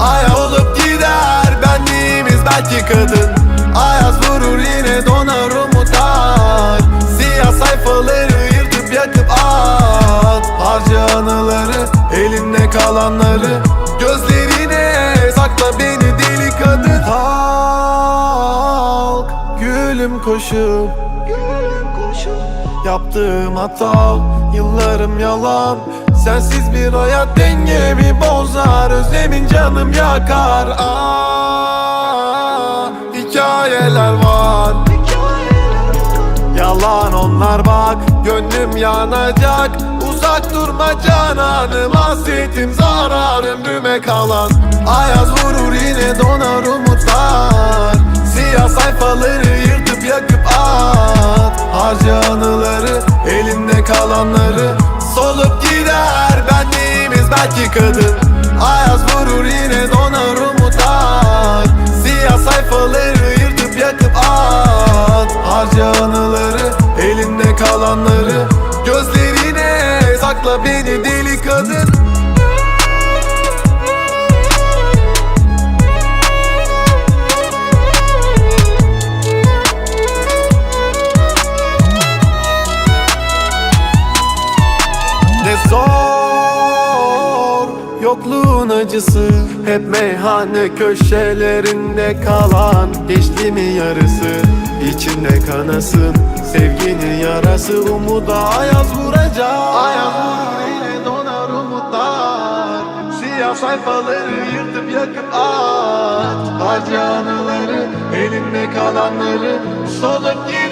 Ay olup gider benliğimiz belki kadın. Ayaz vurur yine donar umutlar. Siyah sayfaları yırtıp yakıp at. Harca anıları elimde kalanları. Gözlerine sakla beni deli kadın. Kalk gülüm koşup Yaptığım hata Yıllarım yalan Sensiz bir hayat dengemi bozar Özlemin canım yakar. Aa, Hikayeler var. Yalan onlar bak Gönlüm yanacak. Uzak durma cananım Hasretim zarar ömrüme kalan. Ayaz vurur yine donar umutlar. Siyah sayfaları yırtıp yakıp at. Harca anıları elinde kalanları belki kadın Ayaz vurur yine donar umutlar. Siyah sayfaları yırtıp yakıp at. Harca anıları elinde kalanları. Gözlerine sakla beni deli kadın Yokluğun acısı Hep meyhane köşelerinde kalan Geçti yarısı. İçinde kanasın Sevginin yarası umuda ayaz vuracak. Ayaz vurur yine donar umutlar. Siyah sayfaları yırtıp yakıp at Harca anıları elinde kalanları Solup gider